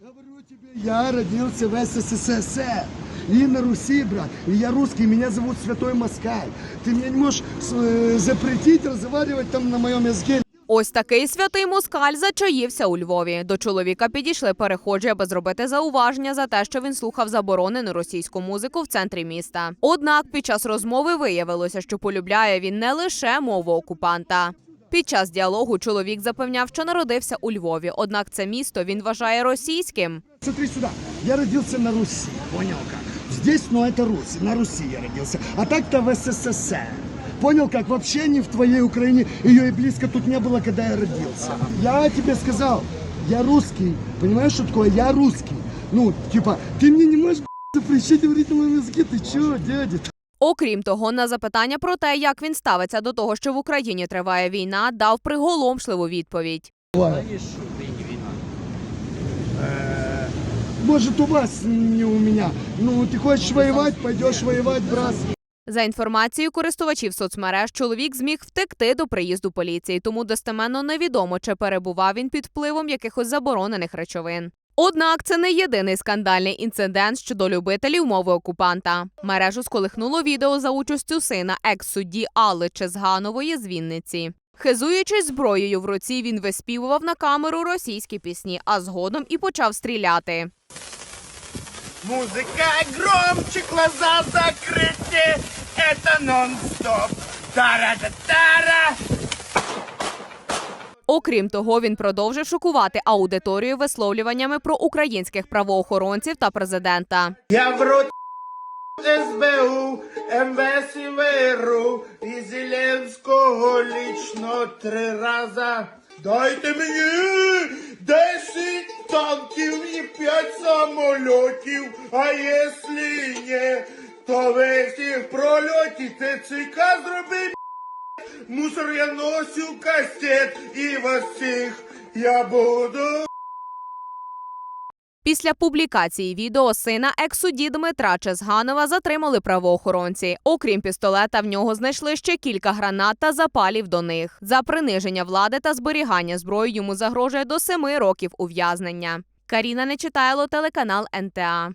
Говорю тебе, я родился в СССР. И на Руси, брат. И я русский, меня зовут Святой Москаль. Ты мне не можешь э, запретить разговаривать там на моем языке. Ось такий святий москаль зачаївся у Львові. До чоловіка підійшли перехожі, аби зробити зауваження за те, що він слухав заборонену російську музику в центрі міста. Однак під час розмови виявилося, що полюбляє він не лише мову окупанта. Під час діалогу чоловік запевняв, що народився у Львові, однак це місто він вважає російським. Смотри сюда. Я родился на Руси. Понял как? Здесь, но это Русь. На Руси я родился. А так-то в СССР. Понял как? Вообще не в твоей Украине. Ее и близко тут не было, когда я родился. Я тебе сказал, я русский. Понимаешь, что такое? Я русский. Ну, типа, ты мне не можешь б***ь, запрещать говорить на моем языке. Ты чё, дядя? Окрім того, на запитання про те, як він ставиться до того, що в Україні триває війна, дав приголомшливу відповідь. Может, у вас, не у меня. Ну, ты хочешь воевать, пойдешь воевать, брат. За інформацією користувачів соцмереж, чоловік зміг втекти до приїзду поліції, тому достеменно невідомо, чи перебував він під впливом якихось заборонених речовин. Однак це не єдиний скандальний інцидент щодо любителів мови окупанта. Мережу сколихнуло відео за участю сина екс-судді Алли Чезганової з Вінниці. Хизуючись зброєю в руці, він виспівував на камеру російські пісні, а згодом і почав стріляти. Музыка громче, глаза закрыты, это нон-стоп. Тара-та-тара. Окрім того, він продовжив шокувати аудиторію висловлюваннями про українських правоохоронців та президента. Я в рот СБУ, МВС і ВРУ, і Зеленського лічно три раза. Дайте мені 10 танків і 5 самольотів, а якщо ні, то весь їх прольоті ТЦК зроби Мусор я носив кастет і вас всіх я буду Після публікації відео сина екс-судді Дмитра Чезганова затримали правоохоронці. Окрім пістолета, в нього знайшли ще кілька гранат та запалів до них. За приниження влади та зберігання зброї йому загрожує до семи років ув'язнення. Каріна Нечитайло, телеканал НТА.